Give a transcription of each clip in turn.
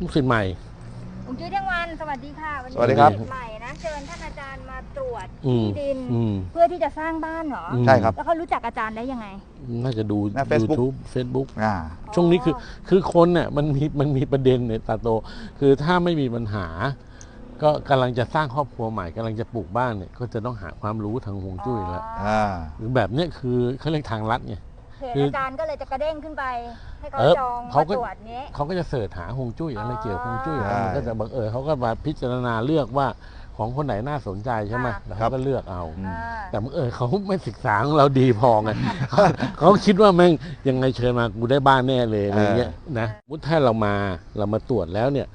ลูกศิษย์ใหม่ลุงจุ้ยเที่ยงวันสวัสดีค่ะวันนี้สวัสดีครับเป็นใหม่นะเชิญท่านอาจารย์มาตรวจอืมที่ดิน อืม เพื่อที่จะสร้างบ้านเหรออม ใช่ครับ แล้วเขารู้จักอาจารย์ได้ยังไง น่าจะดู หน้า Facebook YouTube Facebook อ่า ช่วงนี้คือคือคนเนี่ยมันมีมันมีประเด็นเนี่ยตาโต คือถ้าไม่มีปัญหา ก็กำลังจะสร้างครอบครัวใหม่กำลังจะปลูกบ้านเนี่ยก็จะต้องหาความรู้ทางฮวงจุ้ยแล้วอ่า หรือแบบเนี้ยคือเขาเรียกทางลัดไง เพจอาจารย์ก็เลยจะกระเด้งขึ้นไป ให้เขาเออจองเขามาก็ ตรวจนี้ เขาก็จะเสิร์ชหาฮวงจุ้ยอะไรเกี่ยวกับฮวงจุ้ยใช่มันก็จะบังเอิญเขาก็มาพิจารณาเลือกว่าของคนไหนน่าสนใจใช่ไหมค่ะ แล้วเขาก็เลือกเอา อืม อ่า แต่บังเออเขาไม่ศึกษาของเราดีพอไงเขาเขาคิดว่าแม่งยังไงเชิญมากูได้บ้านแน่เลยอะไรเงี้ยนะสมมุติถ้าเรามาเรามาตรวจแล้วเนี่ย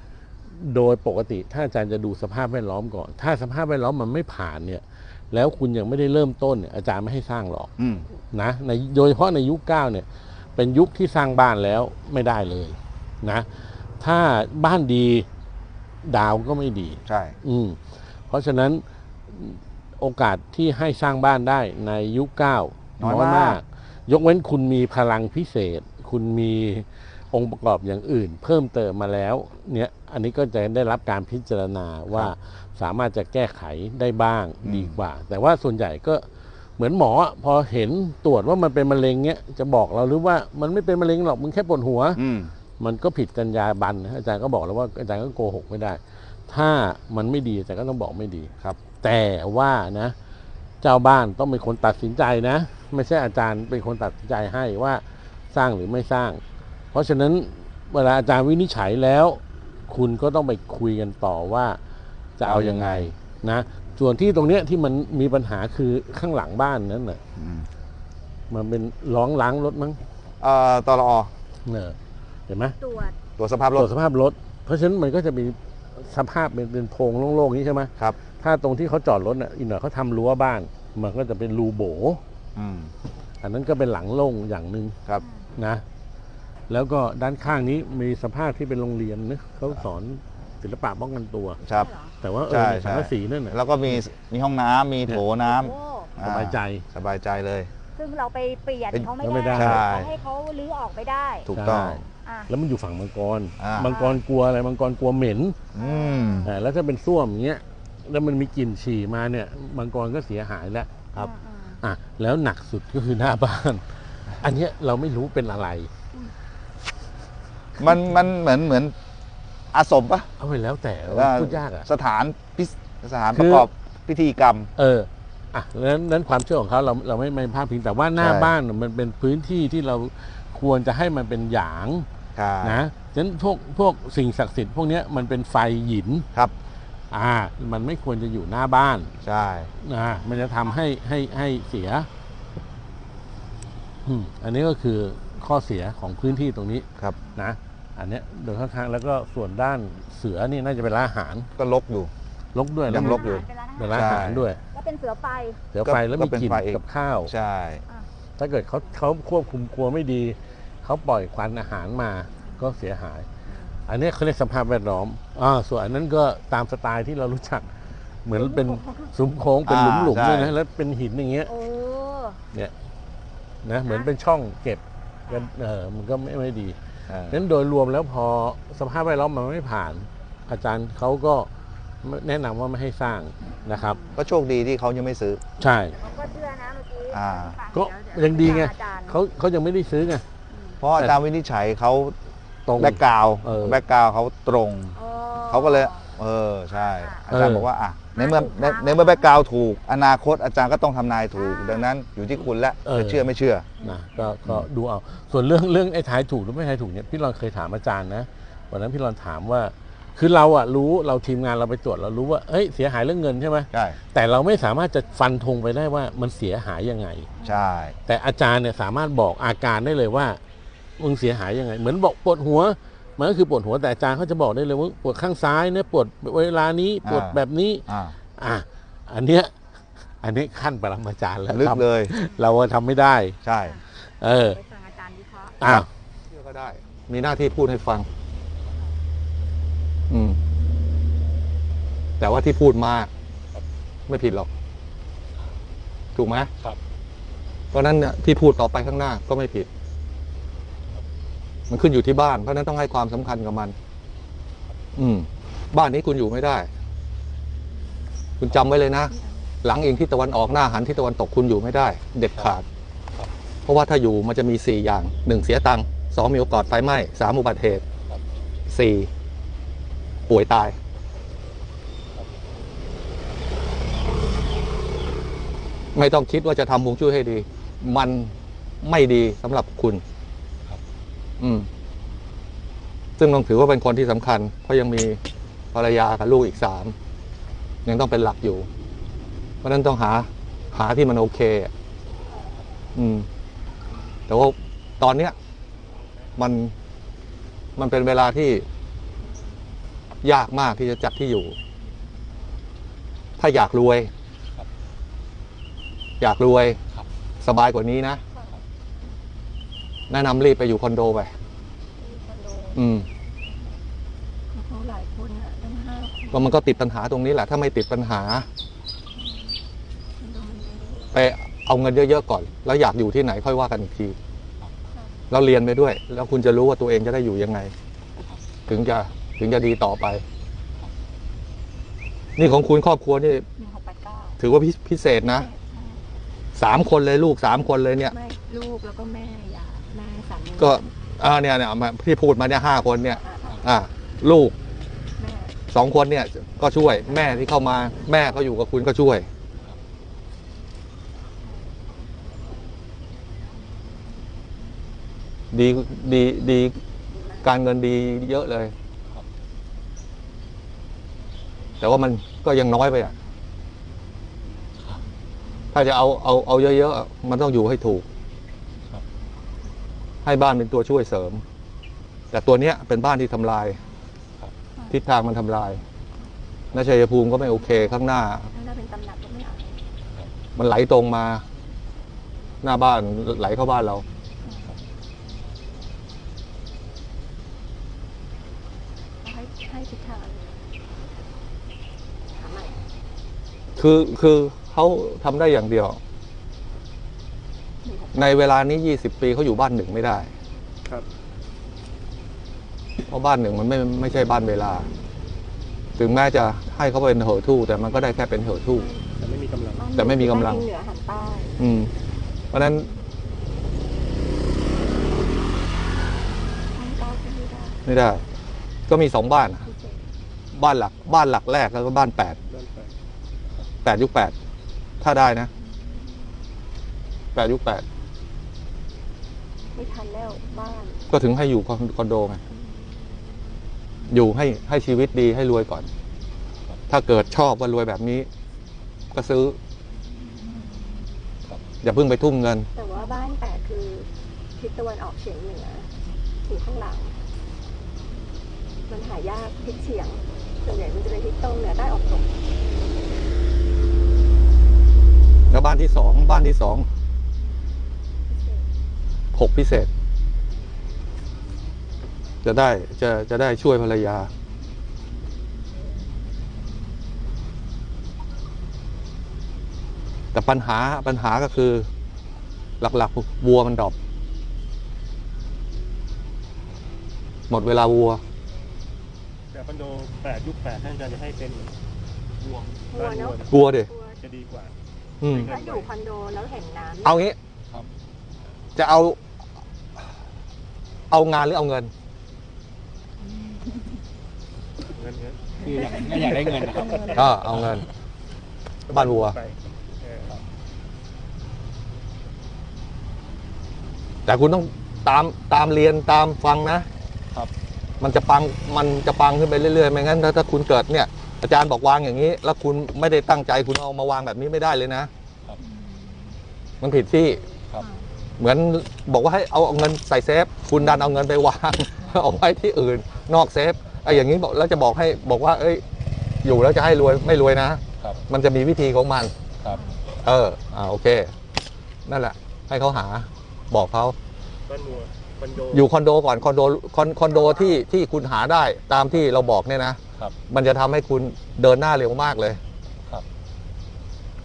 โดยปกติถ้าอาจารย์จะดูสภาพแวดล้อมก่อน ถ้าสภาพแวดล้อมมันไม่ผ่านเนี่ย แล้วคุณยังไม่ได้เริ่มต้นเนี่ยอาจารย์ไม่ให้สร้างหรอกอืมนะในโดยเฉพาะในยุคเก้าเนี่ย เป็นยุคที่สร้างบ้านแล้วไม่ได้เลยนะ ถ้าบ้านดีดาวก็ไม่ดี ใช่ อืมเพราะฉะนั้นโอกาสที่ให้สร้างบ้านได้ในยุคเก้าน้อยน้อยมามากกยกเว้นคุณมีพลังพิเศษ คุณมีองค์ประกอบอย่างอื่น เพิ่มเติมมาแล้ว เนี่ย อันนี้ก็จะได้รับการพิจารณาว่าสามารถจะแก้ไขได้บ้างดีกว่า แต่ว่าส่วนใหญ่ก็เหมือนหมออะพอเห็นตรวจว่ามันเป็นมะเร็งเนี้ยจะบอกเราหรือว่ามันไม่เป็นมะเร็งหรอกมึงแค่ปวดหัวอืมมันก็ผิดกัญญาบันนะอาจารย์ก็บอกแล้วว่าอาจารย์ก็โกหกไม่ได้ ถ้ามันไม่ดีอาจารย์ก็ต้องบอกไม่ดีครับ แต่ว่านะ เจ้าบ้านต้องเป็นคนตัดสินใจนะ ไม่ใช่อาจารย์เป็นคนตัดสินใจให้ว่าสร้างหรือไม่สร้าง เพราะฉะนั้นเวลาอาจารย์วินิจฉัยแล้ว คุณก็ต้องไปคุยกันต่อว่าจะเอายังไงนะ ส่วนที่ตรงเนี้ยที่มันมีปัญหาคือข้างหลังบ้านนั้นน่ะอืมมันเป็นร้องล้างรถมั้งเอ่อตลอเนอะเห็นไหมตรวจตรวจสภาพตรรถ วจสภาพรถ เพราะฉะนั้นมันก็จะมีสภาพเป็นเป็นโพรงโล่งๆนี้ใช่ไหมครับ ถ้าตรงที่เขาจอดรถน่ะอีกหน่อยเขาทำรั้วบ้าน มันก็จะเป็นรูโบ อืมอันนั้นก็เป็นหลังโล่งอย่างหนึ่งครับ นะ แล้วก็ด้านข้างนี้มีสภาพที่เป็นโรงเรียนนะเขาสอนศิลปะป้องกันตัว ครับใช่เหรอแต่ว่าเอใช่อเนี่ยใช่สังกะสีนั่นน่ะ แล้วก็มีมีห้องน้ำมีโถน้ำโอ้อ่สบายใจ สบายใจเลย ซึ่งเราไปเปลี่ยนเป็นเขาไม่ไม่ได้ ได้ใช่เราให้เขาลื้อออกไม่ได้ถูกต้อง ใช่อะ แล้วมันอยู่ฝั่งมังกร อ่ามังกรกลัวอะไรมังกรกลัวเหม็นอืม อ่าแล้วถ้าเป็นส้วมอย่างเงี้ยแล้วมันมีกลิ่นฉี่มาเนี่ยมังกรก็เสียหายแล้วครับอืมอะแล้วหนักสุดก็คือหน้าบ้าน อันเนี้ยเราไม่รู้เป็นอะไร มันมันเหมือนเหมือนอาสมปะเอาไปแล้วแต่ว่าพูดยากอะสถานพิสสถานคืปอระกอบพิธีกรรม เอออะนั้นนั้นความเชื่อของเขาเราเราไม่ไม่พาดพิงแต่ว่าหน้าใช่บ้านน่ะมันเป็นพื้นที่ที่เราควรจะให้มันเป็นหยางใช่นะฉะนั้นพวกพวกสิ่งศักดิ์สิทธิ์พวกเนี้ยมันเป็นไฟหยินครับอ่ามันไม่ควรจะอยู่หน้าบ้าน ใช่นะมันจะทำให้ให้ให้เสียอืมอันนี้ก็คือข้อเสียของพื้นที่ตรงนี้ครับนะ อันเนี้ยโดยค่อนข้างแล้วก็ส่วนด้านเสือนี่น่าจะเป็นร้านอาหารก็ลกอยู่ ลกด้วยยังรกอยู่ เป็นร้านอาหารเป็นร้านอาหารใช่ ด้วยแล้วเป็นเสือไฟเดี๋ยวไฟแล้วก็มีเป็นกลิ่นไฟอีก กับข้าว ใช่ ถ้าเกิดเขาเขาควบคุมครัวไม่ดี เขาปล่อยควันอาหารมาก็เสียหาย อันนี้เขาเรียกสภาพแวดล้อมอ่าส่วนอันนั้นก็ตามสไตล์ที่เรารู้จัก เหมือนเป็นซุ้มโค้งเป็นหลุมหลุมอ่าด้วยใช่นะแล้วเป็นหินอย่างเงี้ยโอ้ เนี่ยนะเหมือนเป็นช่องเก็บกันเออมันก็ไม่ไม่ดีใช่ นั้นโดยรวมแล้วพอสภาพแวดล้อมมันไม่ผ่าน อาจารย์เขาก็แนะนำว่าไม่ให้สร้างนะครับ ก็โชคดีที่เขายังไม่ซื้อ ใช่เขาก็เชื่อนะเมื่อกี้อ่าก็เดี๋วยังดีไงอาจารย์เขาเขายังไม่ได้ซื้อไงเพราะอาจารย์วินิจฉัยเขาตรงแบ็กกราวด์เออแบ็กกราวด์เขาตรงอ๋อเขาก็เลย เออใช่ อาจารย์เออบอกว่าอะในเมื่อถูกในทางในเมื่อแบ็กกราวด์ถูก อนาคตอาจารย์ก็ต้องทำนายถูกอ่าดังนั้นอยู่ที่คุณแล้วเออ จะเชื่อไม่เชื่อ นะก็ก็ดูเอา ส่วนเรื่องเรื่องไอ้ทายถูกหรือไม่ทายถูกเนี่ยพี่รอนเคยถามอาจารย์นะวันนั้นพี่รอนถามว่า คือเราอะรู้เราทีมงานเราไปตรวจเรารู้ว่าเฮ้ยเสียหายเรื่องเงินใช่ไหมใช่แต่เราไม่สามารถจะฟันธงไปได้ว่ามันเสียหายยังไง ใช่ แต่อาจารย์เนี่ยสามารถบอกอาการได้เลยว่ามึงเสียหายยังไง เหมือนบอกปวดหัว มันก็คือปวดหัวแต่อาจารย์เขาจะบอกได้เลยว่าปวดข้างซ้ายเนี่ยปวดเวลานี้ปวดแบบนี้อ่าอะอันเนี้ยอันนี้ขั้นปรมาจารย์แล้วลึกครับเลย เราทำไม่ได้ใช่ เออไปฟังอาจารย์วิเคราะห์อ้าวเชื่อก็ได้ มีหน้าที่พูดให้ฟัง อืม แต่ว่าที่พูดมาก ไม่ผิดหรอก ถูกไหมครับเพราะฉะนั้นเนี่ยที่พูดต่อไปข้างหน้าก็ไม่ผิด มันขึ้นอยู่ที่บ้าน เพราะนั้นต้องให้ความสำคัญกับมัน อืม บ้านนี้คุณอยู่ไม่ได้ คุณจำไว้เลยนะ หลังเองที่ตะวันออกหน้าหันที่ตะวันตกคุณอยู่ไม่ได้ เด็ดขาด เพราะว่าถ้าอยู่มันจะมีสี่อย่างหนึ่งเสียตังค์สองมีโอกาสไฟไหม้สามอุบัติเหตุสี่ป่วยตาย ไม่ต้องคิดว่าจะทำวงจุ้ยให้ดี มันไม่ดีสำหรับคุณ อืม ซึ่งต้องถือว่าเป็นคนที่สำคัญ เพราะยังมีภรรยากับลูกอีกสามยังต้องเป็นหลักอยู่ เพราะฉะนั้นต้องหาหาที่มันโอเคอะอืม แต่ว่าตอนเนี้ย มันมันเป็นเวลาที่ยากมากที่จะจัดที่อยู่ ถ้าอยากรวย อยากรวย สบายกว่านี้นะ แนะนำรีบไปอยู่คอนโดไปอืม เขาหลายคนอะตั้งห้าคนก็มันก็ติดปัญหาตรงนี้แหละ ถ้าไม่ติดปัญหาไปเอาเงินเยอะๆก่อน แล้วอยากอยู่ที่ไหนค่อยว่ากันอีกที แล้วเรียนไปด้วย แล้วคุณจะรู้ว่าตัวเองจะได้อยู่ยังไง ถึงจะถึงจะดีต่อไป นี่ของคุณครอบครัวนี่ หนึ่งหกแปดเก้าถือว่าพิพิเศษนะสามคนเลยลูกสามคนเลยเนี่ย ไม่ลูกแล้วก็แม่ยายแม่สามี ก็อ่าเนี่ยเนี่ยมาที่พูดมาเนี่ยห้าคนเนี่ยอ่าลูกสองคนเนี่ยก็ช่วยแม่ที่เข้ามาแม่เขาอยู่กับคุณก็ช่วย ดีดีดีการเงินดีเยอะเลย แต่ว่ามันก็ยังน้อยไปอะ ถ้าจะเอาเอาเอาเยอะๆ มันต้องอยู่ให้ถูก ให้บ้านเป็นตัวช่วยเสริม แต่ตัวเนี้ยเป็นบ้านที่ทำลาย ทิศทางมันทำลายนาชัยภูมิก็ไม่โอเคข้างหน้าถ้าได้เป็นตำหนักก็ไม่เอามันไหลตรงมา หน้าบ้านไหลเข้าบ้านเราเอาให้ให้ทิศทางถามใหม่คือคือเขาทำได้อย่างเดียว ในเวลานี้ยี่สิบปีเขาอยู่บ้านหนึ่งไม่ได้ ครับ เพราะบ้านหนึ่งมันไม่ไม่ใช่บ้านเวลา ถึงแม้จะให้เขาเป็นเหอทู่ แต่มันก็ได้แค่เป็นเหอทู่ แต่ไม่มีกำลัง แต่ไม่มีกำลัง บ้านเหนือหันใต้อืม เพราะฉะนั้นหันใต้ก็ไม่ได้ไม่ได้ ก็มีสองบ้านพิเศษบ้านหลัก บ้านหลักแรกแล้วก็บ้านแปดแปดยุคแปดถ้าได้นะแปดยุคแปด ไม่ทันแล้วบ้าน ก็ถึงให้อยู่คอนคอนโดไงอยู่ให้ให้ชีวิตดีให้รวยก่อน ถ้าเกิดชอบว่ารวยแบบนี้ ก็ซื้อ อย่าเพิ่งไปทุ่มเงิน แต่ว่าบ้านแปดคือทิศตะวันออกเฉียงเหนืออยู่ข้างหลัง มันหายากทิศเฉียงส่วนใหญ่มันจะเป็นทิศตรงเหนือใต้ออกตกแล้วบ้านที่สองบ้านที่สอง หกพิเศษ จะได้จะจะได้ช่วยภรรยา แต่ปัญหาปัญหาก็คือหลักๆวัวมันดรอปหมดเวลาวัว แต่คอนโดแปดยุคแปดท่านอาจารย์จะให้เป็นวัววัวเนอะวัวดิกลัวจะดีกว่า อืม ถ้าอยู่คอนโดแล้วเห็นน้ำ เอางี้จะเอา เอางานหรือเอาเงิน เงินเงินคืออยากไม่อยากได้เงินนะครับก็เอาเงิน บ้านวัว ไปเออแต่คุณต้องตามตามเรียนตามฟังนะ ครับ มันจะปังมันจะปังขึ้นไปเรื่อยๆ ไม่งั้นถ้าถ้าคุณเกิดเนี่ย อาจารย์บอกวางอย่างนี้ แล้วคุณไม่ได้ตั้งใจคุณเอามาวางแบบนี้ไม่ได้เลยนะมันผิดที่ ครับ เหมือนบอกว่าให้เอาเอาเงินใส่เซฟ คุณดันเอาเงินไปวาง เอาไว้ที่อื่นนอกเซฟไอ้อย่างนี้บอกแล้วจะบอกให้บอกว่า เอ้ย อยู่แล้วจะให้รวยไม่รวยนะ ครับ มันจะมีวิธีของมัน ครับ เอออ่าโอเค นั่นแหละ ให้เขาหาบอกเขา บ้านวัวคอนโดอยู่คอนโดก่อนคอนโดคอนคอนโดที่ที่คุณหาได้ตามที่เราบอกเนี่ยนะครับมันจะทำให้คุณเดินหน้าเร็วมากเลยครับ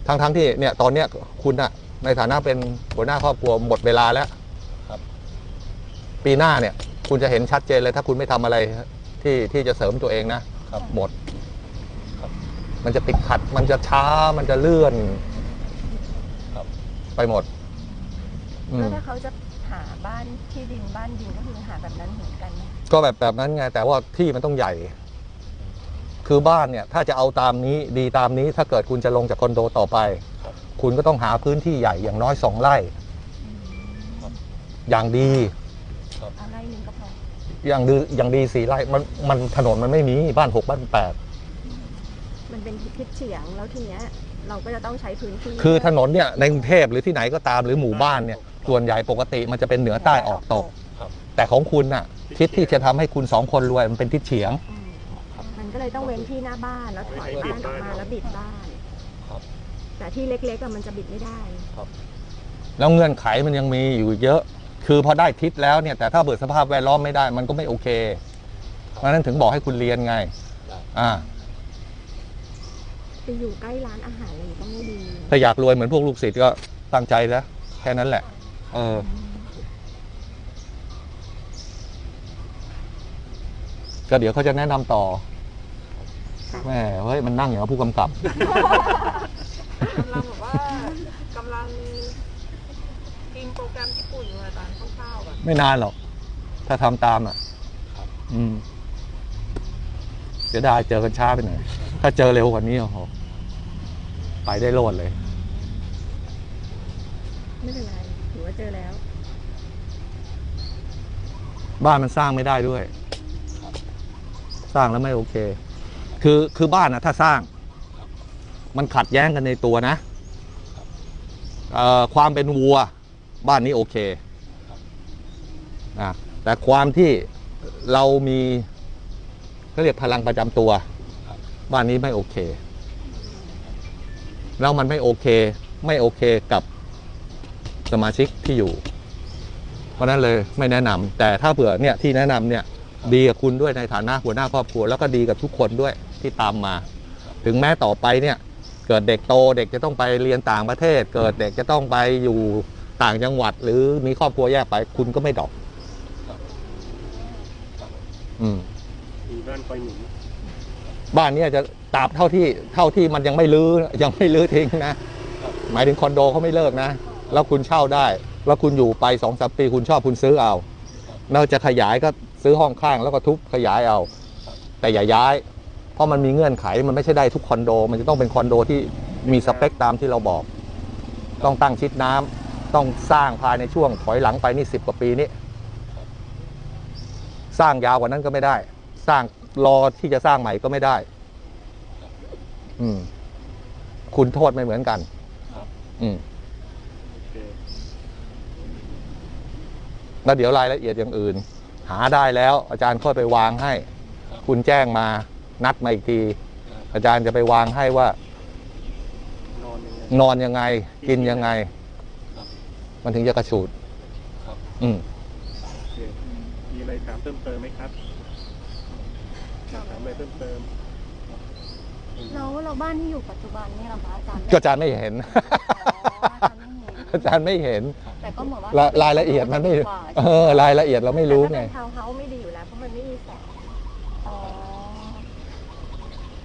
ทั้งทั้งที่เนี่ยตอนเนี้ยคุณอะ ในฐานะเป็นหัวหน้าครอบครัวหมดเวลาแล้วครับ ปีหน้าเนี่ย คุณจะเห็นชัดเจนเลย ถ้าคุณไม่ทำอะไรที่ที่จะเสริมตัวเองนะหมดมันจะติดขัด มันจะช้ามันจะเลื่อนไปหมด อืแล้วม ถ้าเขาจะหาบ้านที่ดินบ้านดินก็คือหาแบบนั้นเหมือนกันไหมก็แบบแบบนั้นไงแต่ว่าที่มันต้องใหญ่ คือบ้านเนี่ย ถ้าจะเอาตามนี้ดีตามนี้ถ้าเกิดคุณจะลงจากคอนโดต่อไป คุณก็ต้องหาพื้นที่ใหญ่อย่างน้อยสองไร่ อย่างดี เอาไร่หนึ่งก็พออย่างดีอย่างดีสี่ไร่มันมันถนนมันไม่มีบ้านหกบ้านแปดมันเป็นทิศเฉียงแล้วทีเนี้ยเราก็จะต้องใช้พื้นที่คือถนนเนี่ยในกรุงเทพหรือที่ไหนก็ตามหรือหมู่บ้านเนี่ยส่วนใหญ่ปกติมันจะเป็นเหนือใต้ออกตก แต่ของคุณน่ะทิศที่จะทำให้คุณสองคนรวยมันเป็นทิศเฉียง อืมมันก็เลยต้องเว้นที่หน้าบ้านแล้วถอยบ้านออกมาแล้วบิดบ้านครับ แต่ที่เล็กๆอะมันจะบิดไม่ได้ แล้วเงื่อนไขมันยังมีอยู่เยอะ คือพอได้ทิศแล้วเนี่ยแต่ถ้าเบิดสภาพแวดล้อมไม่ได้ มันก็ไม่โอเค เพราะฉะนั้นถึงบอกให้คุณเรียนไง อ่าไปอยู่ใกล้ร้านอาหารอะไรก็ไม่ดีถ้าอยากรวยเหมือนพวกลูกศิษย์ก็ตั้งใจนะแค่นั้นแหละ เออ ก็เดี๋ยวเขาจะแนะนำต่อแหม่เฮ้ยมันนั่งอย่างกับผู้กำกับ กำลังแบบว่ากำลังกินโปรแกรมญี่ปุ่นอยู่อาจารย์คร่าวๆแบบ ไม่นานหรอก ถ้าทำตามอะอืมเสียดายเจอกันช้าไปหน่อย ถ้าเจอเร็วกว่านี้โอ้โหไปได้โลดเลย ไม่เป็นไรถือว่าเจอแล้ว บ้านมันสร้างไม่ได้ด้วย สร้างแล้วไม่โอเค คือคือบ้านนะถ้าสร้าง มันขัดแย้งกันในตัวนะเอ่อความเป็นวัว บ้านนี้โอเค นะแต่ความที่เรามีเขาเรียกพลังประจำตัว บ้านนี้ไม่โอเค แล้วมันไม่โอเค ไม่โอเคกับสมาชิกที่อยู่ เพราะนั้นเลยไม่แนะนำแต่ถ้าเผื่อเนี่ยที่แนะนำเนี่ยดีกับคุณด้วยในฐานะหัวหน้าครอบครัว แล้วก็ดีกับทุกคนด้วยที่ตามมา ถึงแม้ต่อไปเนี่ยเกิดเด็กโตเด็กจะต้องไปเรียนต่างประเทศ เกิดเด็กจะต้องไปอยู่ต่างจังหวัด หรือมีครอบครัวแยกไปคุณก็ไม่ดอก อืมมีบ้านคอยหนุนบ้านเนี้จะตราบเท่าที่เท่าที่มันยังไม่รื้อยังไม่รื้อทิ้งนะ หมายถึงคอนโดเขาไม่เลิกนะ แล้วคุณเช่าได้ แล้วคุณอยู่ไปสองสามปีคุณชอบคุณซื้อเอาเราจะขยายก็ซื้อห้องข้างแล้วก็ทุบขยายเอา แต่อย่าย้าย เพราะมันมีเงื่อนไขมันไม่ใช่ได้ทุกคอนโด มันจะต้องเป็นคอนโดที่มีสเปคตามที่เราบอก ต้องตั้งชิดน้ำต้องสร้างภายในช่วงถอยหลังไปนี่สิบกว่าปีนี้ สร้างยาวกว่านั้นก็ไม่ได้ สร้างรอที่จะสร้างใหม่ก็ไม่ได้ อืม คุณโทษไม่เหมือนกันอืมโอเคแล้วเดี๋ยวรายละเอียดอย่างอื่น หาได้แล้ว อาจารย์ค่อยไปวางให้ คุณแจ้งมานัดมาอีกที อาจารย์จะไปวางให้ว่า นอนยังไงนอนยังไงกินยังไง มันถึงจะกระชูดอืม โอเคมีอะไร ถามเพิ่มเติมไหมครับถามอะไรเพิ่มเติม แล้วเราบ้านที่อยู่ปัจจุบันนี่เราคะอาจารย์ก็อาจารย์ไม่เห็น อ๋ออาจารย์ไม่เห็นอาจารย์ไม่เห็นแต่ก็เหมือนว่าละรายละเอียดมันไม่กว่าเออรายละเอียดเราไม่รู้ไง แต่ถ้าเป็นทาวน์เฮาส์ไม่ดีอยู่แล้วเพราะมันไม่มีแสงอ๋อ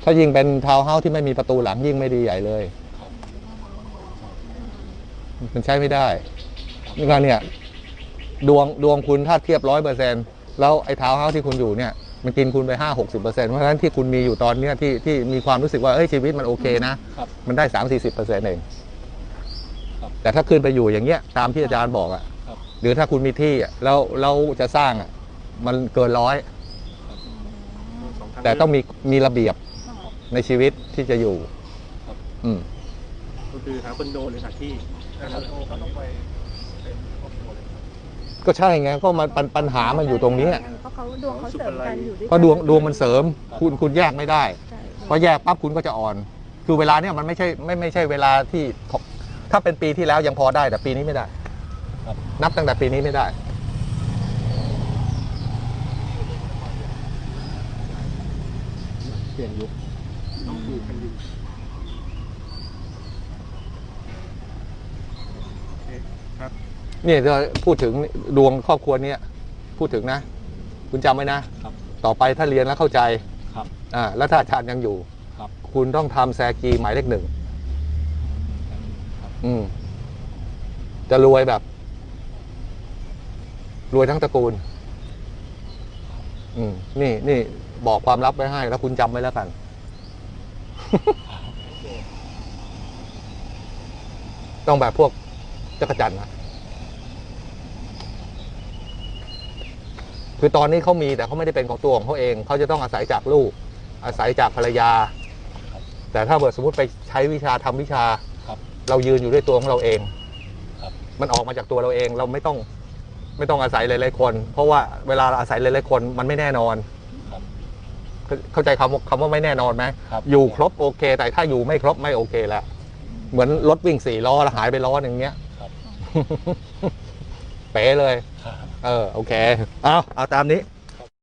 ถ้ายิ่งเป็นทาวน์เฮาส์ที่ไม่มีประตูหลังยิ่งไม่ดีใหญ่เลย มันใช้ไม่ได้นี่ก็เนี่ย ดวงดวงคุณถ้าเทียบร้อยเปอร์เซ็น แล้วไอ้ทาวน์เฮาส์ที่คุณอยู่เนี่ยมันกินคุณไปห้าหกสิบเปอร์เซ็นเพราะฉะนั้นที่คุณมีอยู่ตอนเนี้ยที่ที่มีความรู้สึกว่าเอ้ยชีวิตมันโอเคนะมันได้สามสี่สิบเปอร์เซ็นต์เองแต่ถ้าขึ้นไปอยู่อย่างเงี้ยตามที่อาจารย์บอกอะ่ะหรือถ้าคุณมีที่อะแล้วเราจะสร้างอะ่ะมันเกินร้อยสองทางแต่ต้องมีมีระเบียบในชีวิตที่จะอยู่อืม ก็คือหาคอนโดหรือหาที่หาคอนโดก็ต้องไปเป็นครอบครัวเลย ก็ใช่ไงก็มันปัญปัญหามันอยู่ตรงเนี้ยเพราะเขาดวงเขาเสริมกันอยู่ด้วยเพราะดวงดวงมันเสริม คุณคุณแยกไม่ได้ใช่พอแยกปั๊บคุณก็จะอ่อน คือเวลาเนี่ยมันไม่ใช่ไม่ไม่ใช่เวลาที่ ถ้าเป็นปีที่แล้วยังพอได้แต่ปีนี้ไม่ได้นับตั้งแต่ปีนี้ไม่ได้เปลี่ยนยุคต้องคุยกันอยู่โอเคครับ นี่จะพูดถึงดวงครอบครัวเนี้ยพูดถึงนะ คุณจำไว้นะต่อไปถ้าเรียนแล้วเข้าใจครับอ่าแล้วถ้าอาจารย์ยังอยู่ครับ คุณต้องทำแซกีหมายเลขหนึ่งอืมจะรวยแบบ รวยทั้งตระกูล อืมนี่นี่บอกความลับไว้ให้ แล้วคุณจำไว้แล้วกัน ต้องแบบพวกจักรจันทร์นะ คือตอนนี้เขามีแต่เขาไม่ได้เป็นของตัวของเขาเอง เขาจะต้องอาศัยจากลูก อาศัยจากภรรยา แต่ถ้าเกิดสมมติไปใช้วิชาทำวิชาครับเรายืนอยู่ด้วยตัวของเราเองครับมันออกมาจากตัวเราเองเราไม่ต้องไม่ต้องอาศัยหลายๆคน เพราะว่าเวลาเราอาศัยหลายๆคนมันไม่แน่นอนครับเข้าเข้าใจคำว่าคำว่าไม่แน่นอนไหมครับอยู่ครบโอเค แต่ถ้าอยู่ไม่ครบไม่โอเคแล้วเหมือนรถวิ่งสี่ล้อแล้วหายไปล้อหนึ่งเงี้ยครับเป๋เลย เออโอเคเอาเอาตามนี้